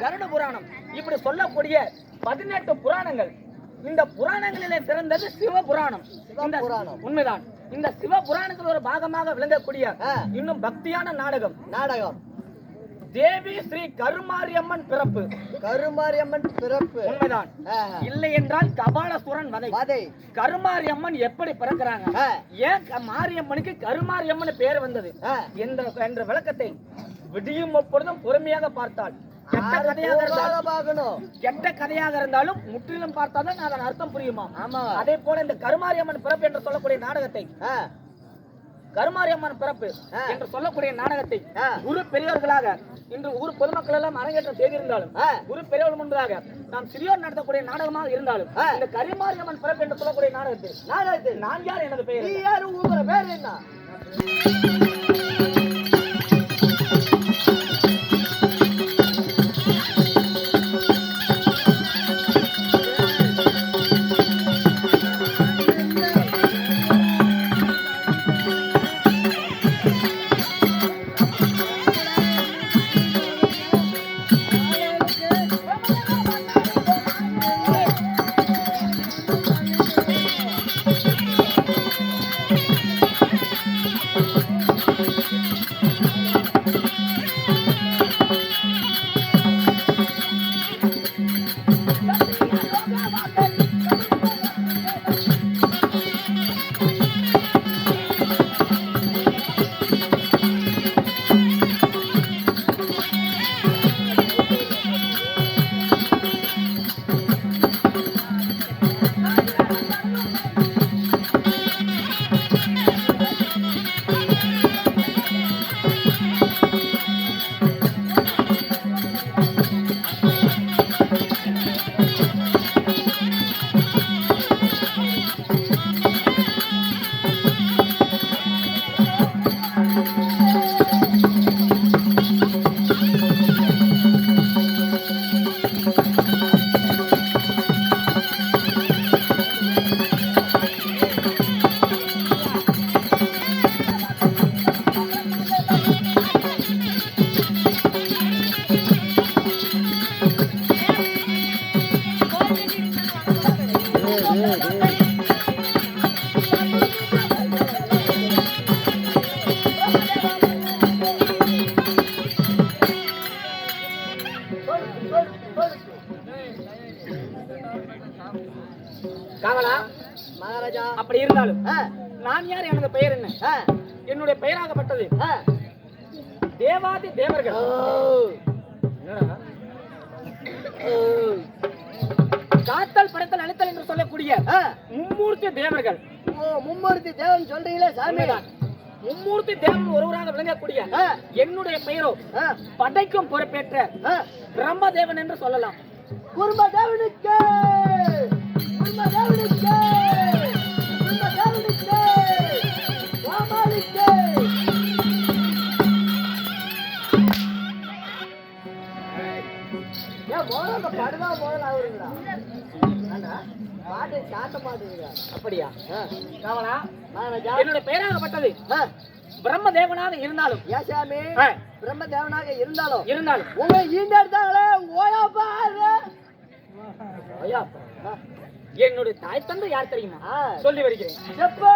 கருட புராணம். இப்படி சொல்லக்கூடிய பதினெட்டு புராணங்கள். இந்த புராணங்களிலே சிறந்தது சிவ புராணம். இந்த புராணம். உண்மைதான். இந்த சிவ புராணத்தில் ஒரு பாகமாக விளங்கக்கூடிய. இன்னும் பக்தியான நாடகம். நாடகம். தேவி ஸ்ரீ கருமாரியம்மன் பிறப்பு. கருமாரியம்மன் பிறப்பு. உண்மைதான். இல்லை என்றால் கபாலசுரன் வதை. வதை. கருமாரியம்மன் எப்படி பிறக்கிறாங்க. ஏன் மாரியம்மனுக்கு கருமாரியம்மன் பேர் வந்தது. என்ற என்ற விளக்கத்தை விடியும் எப்பொழுதும் பொறுமையாக பார்த்தால் கெட்ட கதையாக இருந்தாலும் பார்க்கணும் கெட்ட கதையாக இருந்தாலும் முற்றிலும் பார்த்தாதான் அதன் அர்த்தம் புரியுமா ஆமா அதே போல இந்த கருமாரியம்மன் பிறப்பு என்று சொல்லக்கூடிய நாடகத்தை. கருமாரியம்மன் பிறப்பு. என்று சொல்லக்கூடிய நாடகத்தை. குரு பெரியவர்களாக இன்று ஊர் பொதுமக்கள் எல்லாம் அரங்கேற்றம் செய்திருந்தாலும். குரு பெரியவர்கள் முன்பதாக நாம் சிறியோர் நடத்தக்கூடிய நாடகமாக இருந்தாலும். இந்த கரிமாரியம்மன் பிறப்பு என்று சொல்லக்கூடிய நாடகத்தில் நாடகத்தில் நான் யார் எனது பெயர் யாரு உங்களோட பேர் என்ன காவலா மகாராஜா அப்படி இருந்தாலும். நான் யார் எனது பெயர் என்ன. என்னுடைய பெயராகப்பட்டது. தேவாதி தேவர்கள். காத்தல் படைத்தல் அழித்தல் என்று சொல்லக்கூடிய. மும்மூர்த்தி தேவர்கள் ஓ, மும்மூர்த்தி தேவன் சொல்றீங்களே சாமி. மும்மூர்த்தி தேவன் ஒருவராக விளங்கக்கூடிய. என்னுடைய பெயரோ. படைக்கும் பொறுப்பேற்ற ஆ. பிரம்மதேவன் என்று சொல்லலாம் குடும்ப தேவனுக்கு அப்படியா என்னுடைய பெயராகப்பட்டது. பிரம்மதேவனாக இருந்தாலும். ஏன் சாமி ஆ, பிரம்ம தேவனாக இருந்தாலும். இருந்தாலும். உங்களை ஈண்ட எடுத்தாங்களே ஓயா பாரு ஐயா, என்னுடைய தாய் தந்தை யார் தெரியுமா? சொல்லி வருகிறேன். எப்போ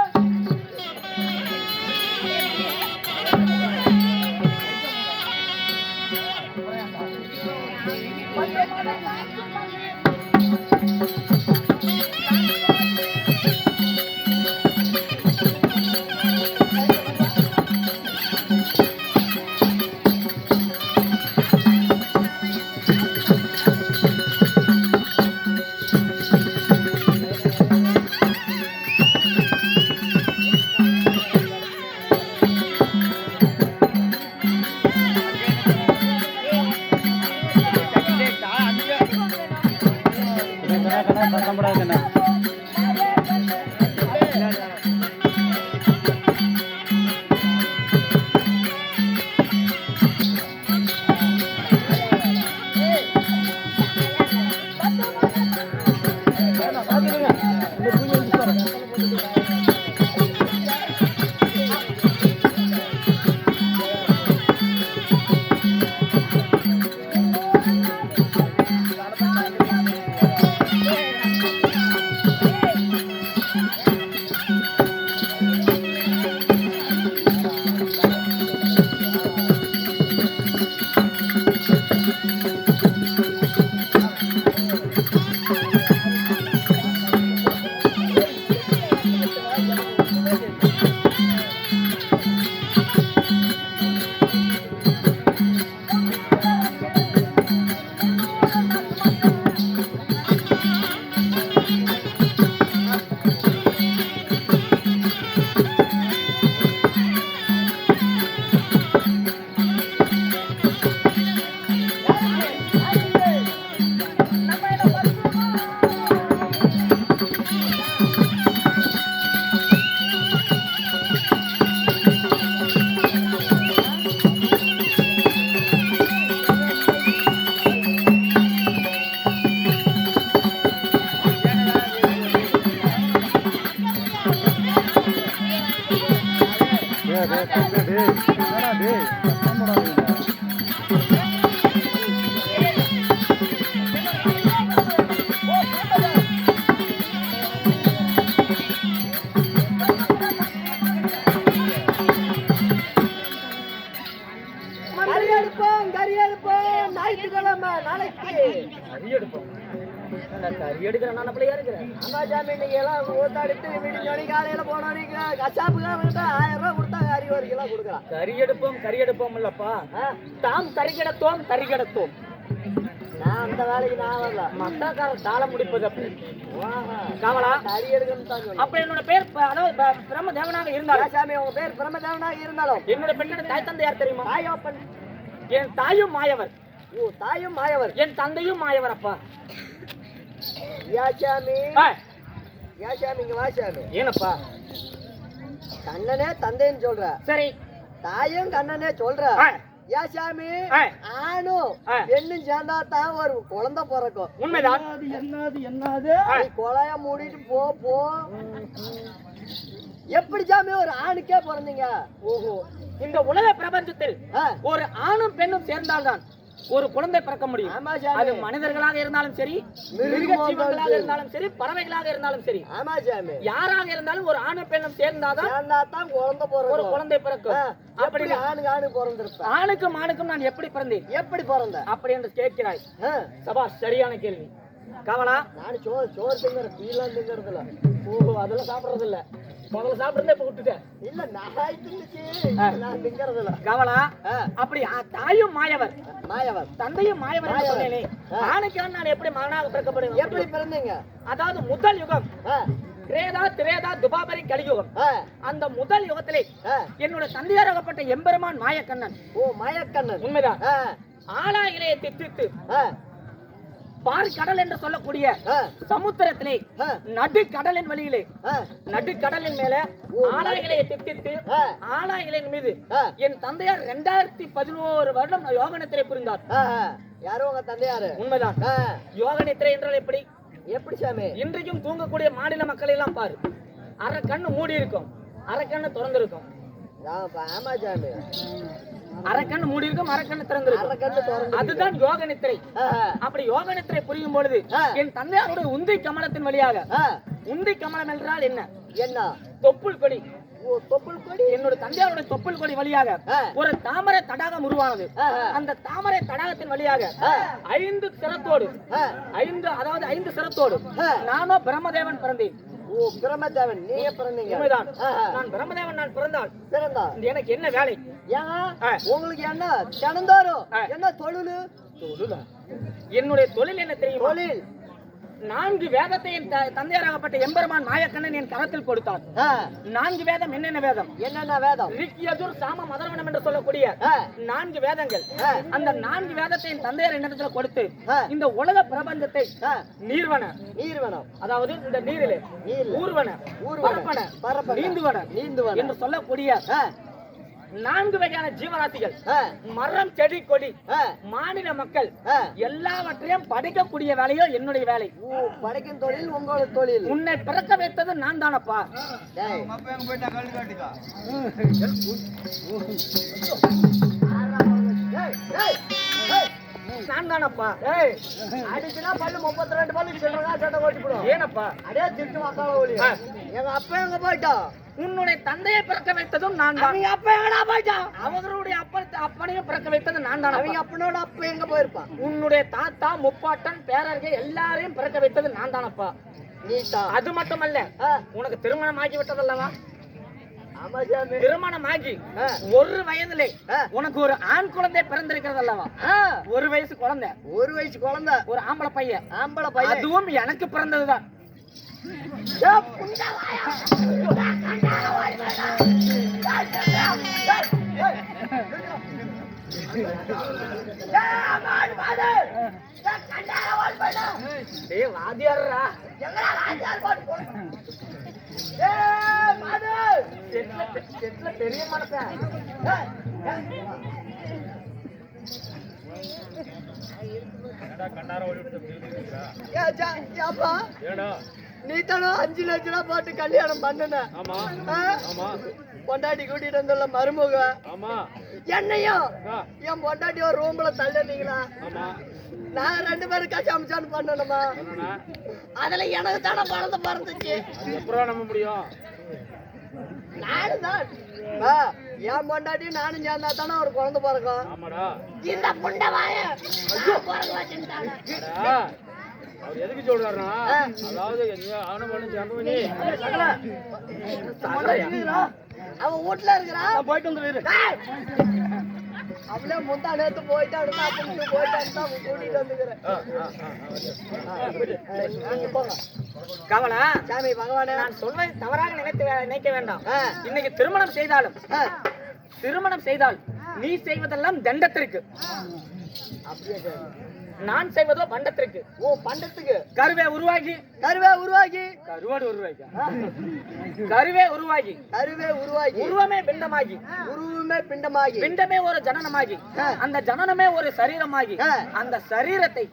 கண்ணா கண்ணா சாப்பிடாதுண்ணா விடிஞ்சோனி காலையில போனோனிக்கு கசாப்புக்கு வந்து ஆயிரம் ரூபாய் கொடுத்தா கறி ஒரு கிலோ கொடுக்கலாம். கறி எடுப்போம் கறி எடுப்போம் இல்லப்பா தாம் கறி கிடத்தோம் கறி கிடத்தோம் நான் அந்த வேலைக்கு நான் வரல. மத்தாக்கார தாளம் முடிப்பது அப்படி. காவலா? கறி எடுக்கணும் அப்ப என்னோட பேர் அதாவது ப- பிரம்ம தேவனாக இருந்தாலும் சாமி உங்க பேர் பிரம்மதேவனாக இருந்தாலும். என்னோட பெண்ணோட தாய் தந்தை யார் தெரியுமா? தாயோப்பன் என் தாயும் மாயவர். ஓ தாயும் மாயவர். என் தந்தையும் மாயவர் அப்பா. யா சாமி. யா சாமி இங்க வா சாமி. ஏனப்பா? கண்ணனே தந்தைன்னு சொல்ற. சரி. தாயும் கண்ணனே சொல்ற. யா சாமி ஆணும். பெண்ணும் சேர்ந்தா தான் ஒரு குழந்தை பிறக்கும். உண்மைதான். என்னது என்னது கொலைய மூடிட்டு போ போ. எப்படி சாமி ஒரு ஆணுக்கே பிறந்தீங்க? ஓஹோ. இந்த உலக பிரபஞ்சத்தில் ஒரு ஆணும் பெண்ணும் சேர்ந்தால்தான் ஒரு குழந்தை பிறக்க முடியும். அது மனிதர்களாக இருந்தாலும் சரி மிருக மிருகமாக ஜீவங்களாக சரி. இருந்தாலும் சரி பறவைகளாக இருந்தாலும் சரி. ஆமா சாமி. யாராக இருந்தாலும் ஒரு ஆணும் பெண்ணும் சேர்ந்தாதான் சேர்ந்தா தான் குழந்தை ஒரு குழந்தை பிறக்கும். அப்படி ஆணுக்கு ஆணு பிறந்திருப்ப? ஆணுக்கும் ஆணுக்கும் நான் எப்படி பிறந்தேன்? எப்படி பிறந்த? அப்படி என்று கேட்கிறாய். சபா சரியான கேள்வி. கவலா நானு சோறு சோறு திங்கிற பீலாம் திங்கிறதுல ஓஹோ அதெல்லாம் சாப்பிடுறது இல்ல முதல்ல சாப்பிடுறதே இப்ப விட்டுட்டேன் இல்ல நாய் தின்னுச்சு ஆ. நான் திங்கிறதுல கவலா அப்படி தாயும் மாயவர். மாயவர். தந்தையும் மாயவர் என்று மாயவர். சொன்னேனே. ஆ. ஆணுக்கு நான் எப்படி மகனாக பிறக்கப்படுவேன்? எப்படி பிறந்தீங்க? அதாவது முதல் யுகம். ஆ, திரேதா துபாபரி கலியுகம். அந்த முதல் யுகத்திலே. என்னோட தந்தையாராகப்பட்ட எம்பெருமான் மாயக்கண்ணன். ஓ மாயக்கண்ணன். உண்மைதான். ஆ, ஆலா இலையை திட்டித்து பார் கடல் என்று சொல்லக்கூடிய சமுத்திரத்திலே நடு கடலின் வழியிலே நடு கடலின் மேல ஆலா இலையை திட்டித்து ஆ, ஆலா இலையின் மீது என் தந்தையார் ரெண்டாயிரத்தி பதினோரு வருடம் யோகனித்திரை புரிந்தார். யாரு உங்க தந்தையாரு? உண்மைதான். யோகனித்திரை என்றால் எப்படி? எப்படி சாமி? இன்றைக்கும் தூங்கக்கூடிய மாநில மக்களை எல்லாம் பாரு. அரை கண்ணு மூடி இருக்கும் அரை கண்ணு திறந்திருக்கும். ஆமா சாமி. அரை கண்ணு மூடி இருக்கும் அரை கண்ணு திறந்திருக்கும். அதுதான் யோக நித்திரை. அப்படி யோக நித்திரை புரியும் பொழுது. என் தந்தையாருடைய உந்தி கமலத்தின் வழியாக உந்தி கமலம் என்றால் என்ன? என்ன? தொப்புள் கொடி. ஓ தொப்புள் கொடி? என்னோட தந்தையாருடைய தொப்புள் கொடி வழியாக ஒரு தாமரை தடாகம் உருவானது. அந்த தாமரை தடாகத்தின் வழியாக. ஐந்து சிரத்தோடு ஐந்து அதாவது ஐந்து சிரத்தோடு. நானோ பிரம்மதேவன் பிறந்தேன். ஓ பிரம்மதேவன் நீங்க பிறந்தீங்க. நான் பிரம்மதேவன் நான் பிறந்தால் பிறந்தா எனக்கு என்ன வேலை? ஏன். உங்களுக்கு என்ன தினந்தோறும். என்ன தொழில்? தொழிலா? என்னுடைய தொழில் என்ன தெரியுமா? தொழில். நான்கு வேதத்தை என் தந்தையராகப்பட்ட எம்பெருமான் நாயக்கண்ணன் என் கரத்தில் கொடுத்தான் ஆ, நான்கு வேதம் என்னென்ன வேதம்? என்னென்ன வேதம்? ரிக் யஜுர் சாம மதர்வனம் என்று சொல்லக்கூடிய நான்கு வேதங்கள். அந்த நான்கு வேதத்தை என் தந்தையர் என்னிடத்துல கொடுத்து. இந்த உலக பிரபஞ்சத்தை நீர்வன நீர் வேணும் அதாவது இந்த நீரிலே நீர் ஊர்வன ஊர்வன, பரப்பன நீந்துவன நீந்துவன. என்று சொல்லக்கூடிய நான்கு வகையான ஜீவராசிகள். ஆ, மரம் செடி கொடி. ஆ, மாநில மக்கள். ஆ. எல்லாவற்றையும் படைக்கக்கூடிய வேலையோ என்னுடைய வேலை. ஓ, படைக்கும் தொழில் உங்களோட தொழில். உன்னை பிறக்க வைத்தது நான் தானப்பா. டேய். நான் தானப்பா டேய். அடிச்சுனா பல்லு முப்பத்தி ரெண்டு பல்லு சில்லறதா சட்டை ஓட்டி போடும் ஏனப்பா? அடே திட்டு மக்கள ஒளி. எங்க அப்பா எங்க போயிட்டோம் உன்னுடைய தந்தையை பிறக்க வைத்ததும் நான் தான். அவங்க அப்ப எங்கடா போயிட்டான் அவர்களுடைய அப்ப அப்பனையும் பிறக்க வைத்தது நான் தான் அவங்க அப்பனோட அப்ப எங்க போயிருப்பான் உன்னுடைய தாத்தா முப்பாட்டன் பேரர்கள் எல்லாரையும் பிறக்க வைத்தது நான் தானப்பா. அது மட்டுமல்ல உனக்கு திருமணம் ஆகி விட்டதல்லவா திருமணம் ஆகி. ஒரு வயதிலே. உனக்கு ஒரு ஆண் குழந்தை பிறந்திருக்கிறது அல்லவா? ஒரு வயசு குழந்தை. ஒரு வயசு குழந்தை. ஒரு ஆம்பளை பையன். ஆம்பளை பையன். அதுவும் எனக்கு பிறந்ததுதான். புண்டை வாயா. டேய் வாத்தியாரா செட்ல செட்ல பெரிய மனசன் நீ தானே அஞ்சு லட்ச ரூபா போட்டு கல்யாணம் பண்ணுன? பொண்டாட்டி கூட்டிட்டு வந்துள்ள மருமக. என்னையும் என் பொண்டாட்டி ஒரு ரூம்ல தள்ளினீங்களா? நாங்க ரெண்டு பேரும் கச்சி அமிச்சான்னு பண்ணணுமா? அதுல எனக்கு தானே குழந்தை பிறந்துச்சு. நானும் தான் என் பொண்டாட்டி நானும் சேர்ந்தா தானே ஒரு குழந்தை பிறக்கும். இந்த புண்டை வாய பிறகு வச்சுட்டாங்க அவர் எதுக்கு சொல்றாருன்னா அதாவது அவனை பண்ணி சேர்ந்து நீ. அவன் வீட்டுல இருக்கிறான். போயிட்டு வந்து அவளே முந்தா நேத்து போயிட்டான் அப்படின்னு போயிட்டான் கூட்டிட்டு வந்துக்கிறேன். கவலா சாமி பகவானே. நான் சொல்வதை தவறாக நினைத்து நினைக்க வேண்டாம். இன்னைக்கு திருமணம் செய்தாலும் திருமணம் செய்தால் நீ செய்வதெல்லாம் தண்டத்திற்கு. அப்படியே. நான் செய்வதோ பண்டத்திற்கு ஓ பண்டத்துக்கு. கருவே உருவாகி. கருவே உருவாக்கி கருவாடு உருவாகி கருவே உருவாகி. கருவே உருவாக்கி உருவமே பிண்டமாகி. உருவமே பிண்டமாகி. பிண்டமே ஒரு ஜனனமாகி. அந்த ஜனனமே ஒரு சரீரமாகி. அந்த சரீரத்தை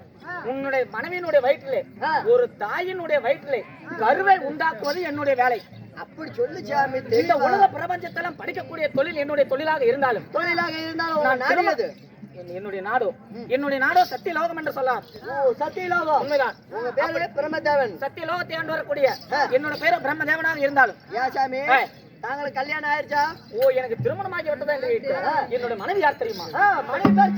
உன்னுடைய மனைவியினுடைய வயிற்றிலே. ஒரு தாயினுடைய வயிற்றிலே கருவை உண்டாக்குவது என்னுடைய வேலை. அப்படி சொல்லு சாமி இந்த? உலக பிரபஞ்சத்தெல்லாம் படிக்கக்கூடிய தொழில் என்னுடைய தொழிலாக இருந்தாலும் தொழிலாக இருந்தாலும் நான் என்னுடைய நாடோ? என்னுடைய நாடோ சத்தியலோகம் என்று சொல்லலாம் ஓ சத்தியலோகம். உண்மைதான். உங்க பேரு பிரம்மதேவன். சத்தியலோகத்தை ஆண்டு வரக்கூடிய. என்னோட பேரு பிரம்மதேவனாக இருந்தாலும். ஏன் சாமி? ஆ. தாங்களுக்கு கல்யாணம் ஆயிருச்சா? ஓ எனக்கு திருமணமாகி விட்டதா என்று கேட்கிறேன். என்னுடைய மனைவி யார் தெரியுமா? மணி பேர்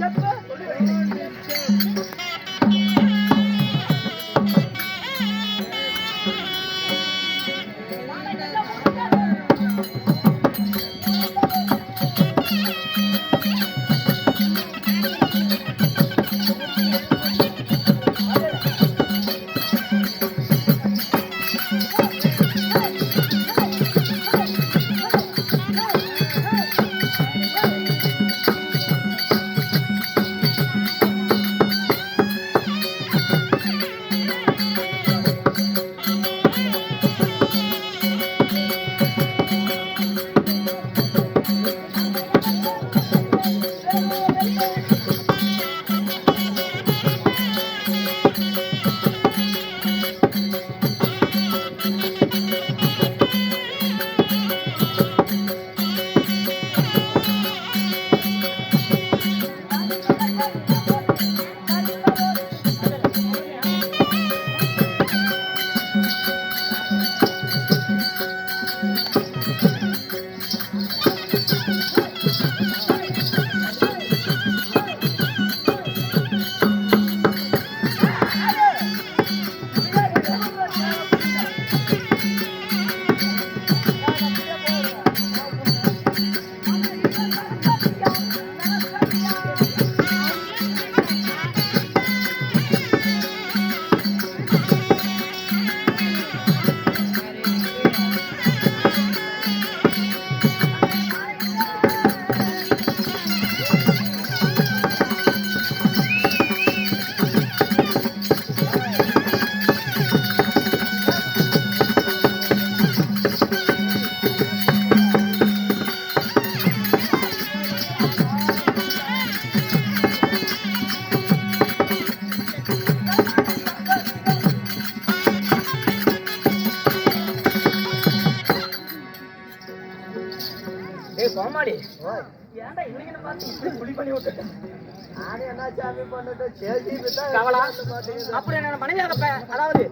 அப்படி என்னோட மனைவியாக அதாவது.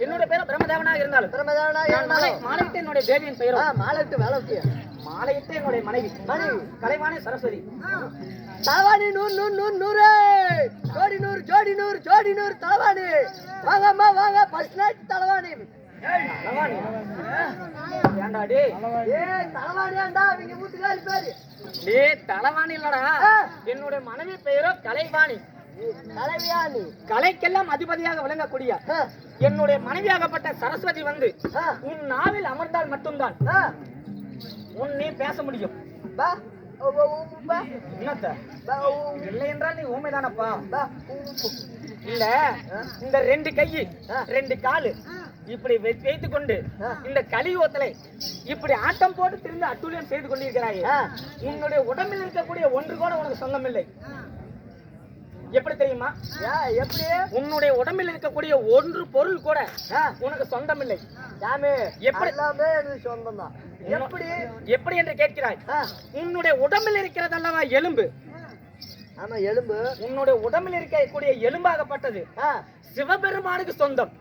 என்னுடைய பேரும் பிரம்மதேவனாக இருந்தாலும் நான். மாலையிட்டு என்னுடைய தேவியின் ஆ, பெயரும் மாலைட்டு வேலைக்கு மாலையிட்டு என்னுடைய மனைவி. மனைவி. கலைவாணி சரஸ்வதி. தலவாணி நூறு நூறு நூறு நூறு. ஜோடி நூறு ஜோடி நூறு ஜோடி நூறு தலவாணி வாங்கம்மா வாங்க. First night தலவாணி. கலைவாணி ஏன்டா ஏய் தலவாணியாண்டா அவங்க வீட்டுக்காரி பேரு. டேய் தலைவாணி இல்லடா. என்னுடைய மனைவி பெயரோ கலைவாணி. தலைவியாணி கலைக்கெல்லாம் அதிபதியாக விளங்கக்கூடிய என்னுடைய மனைவியாகப்பட்ட சரஸ்வதி வந்து உன் நாவில் அமர்ந்தால் மட்டும்தான். உன் நீ பேச முடியும். இல்லை என்றால் நீ ஊமைதானப்பா. இல்ல இந்த ரெண்டு கையி ஆ. ரெண்டு காலு இப்படி வைத்துக் கொண்டு. இந்த கலியுகத்திலே இப்படி ஆட்டம் போட்டு திரும்பி அட்டூழியம் செய்து கொண்டிருக்கிறாயே. உன்னுடைய உடம்பில் இருக்கக்கூடிய ஒன்று கூட உனக்கு சொந்தம் இல்லை எப்படி தெரியுமா? எப்படி? உன்னுடைய உடம்பில் இருக்கக்கூடிய ஒன்று பொருள் கூட உனக்கு சொந்தம் இல்லை எப்படி? சொந்தம் தான் எப்படி? எப்படி என்று கேட்கிறாய்? உன்னுடைய உடம்பில் இருக்கிறதல்லவா எலும்பு? ஆமா எலும்பு. உன்னுடைய உடம்பில் இருக்கக்கூடிய எலும்பாகப்பட்டது. சிவபெருமானுக்கு சொந்தம்.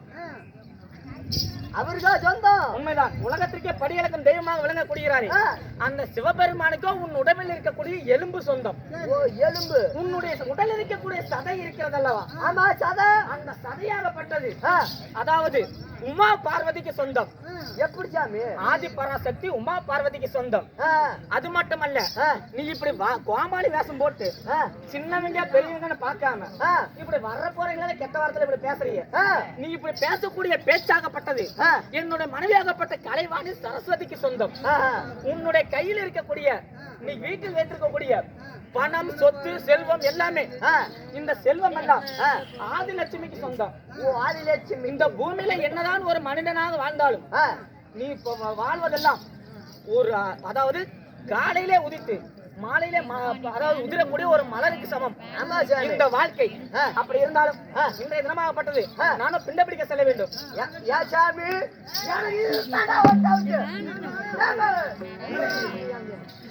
அவருதான் சொந்தம். உண்மைதான். உலகத்திற்கே படியளக்கும் தெய்வமாக விளங்கக்கூடியறாரே ஆ, அந்த சிவபெருமானுக்கோ உன் உடம்பில் இருக்கக்கூடிய எலும்பு சொந்தம். ஓ எலும்பு. உன்னுடைய உடலில் இருக்கக்கூடிய சதை இருக்கிறதல்லவா? ஆமா சதை. அந்த சதையாகப்பட்டது. அதாவது உமா பார்வதிக்கு சொந்தம். எப்படி சாமி? ஆதி பராசக்தி உமா பார்வதிக்கு சொந்தம். அது மட்டுமல்ல நீ இப்படி கோமாளி வேஷம் போட்டு சின்னவங்க பெரியவங்கன்னு பார்க்காம இப்படி வர்ற போறீங்களா கெட்ட வார்த்தையில இப்படி பேசுறீங்க. நீ இப்படி பேசக்கூடிய பேச்சாகப்பட்டது. ஆ, என்னுடைய மனைவியாகப்பட்ட கலைவாணி சரஸ்வதிக்கு சொந்தம். உன்னுடைய கையில் இருக்கக்கூடிய நீ வீட்டில் வைத்திருக்கக்கூடிய பணம் சொத்து செல்வம் எல்லாமே இந்த செல்வம் எல்லாம் ஆ. ஆதி லட்சுமிக்கு சொந்தம் ஆதிலட்சுமி. இந்த பூமியில என்னதான் ஒரு மனிதனாக வாழ்ந்தாலும் நீ வாழ்வதெல்லாம் ஒரு அதாவது காலையிலே உதித்து மாலையிலே அதாவது உதிரக்கூடிய ஒரு மலருக்கு சமம். இந்த வாழ்க்கை. அப்படி இருந்தாலும். இன்றைய தினமாகப்பட்டது. நானும் பிண்ட பிடிக்க செல்ல வேண்டும். யா- சாமி?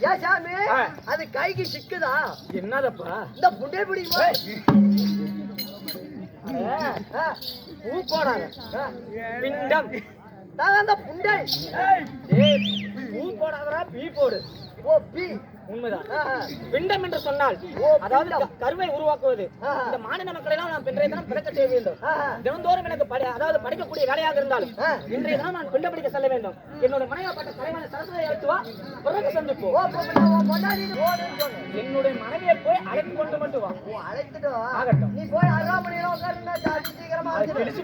யா சாமி. அது கைக்கு சிக்குதா? என்னதப்பா? இந்த புண்டை பிடிக்குமா பூ போடாத. பிண்டம். அந்த புண்டை. பூ போடாதடா பீ போடு. ஓ பி உண்மைதான். பிண்டம் என்று சொன்னால் அதாவது பிண்டம். கருவை உருவாக்குவது. இந்த மாநில மக்களை எல்லாம் நான் இன்றைய தினம் பிறக்க செய்ய வேண்டும். தினந்தோறும் எனக்கு படி அதாவது படிக்கக்கூடிய வேலையாக இருந்தாலும். இன்றைய தினம் நான் பிண்ட பிடிக்க செல்ல வேண்டும் என்னோட மனைவியாப்பட்ட தலைவனை சரஸ்வதி பிறகு சந்திப்போம். என்னுடைய மனைவியை போய் அழைத்து கொண்டு மட்டும் வா அழைத்துட்டு. ஆகட்டும். நீ உட்காருங்க, சீக்கிரமா. கிழிச்சு?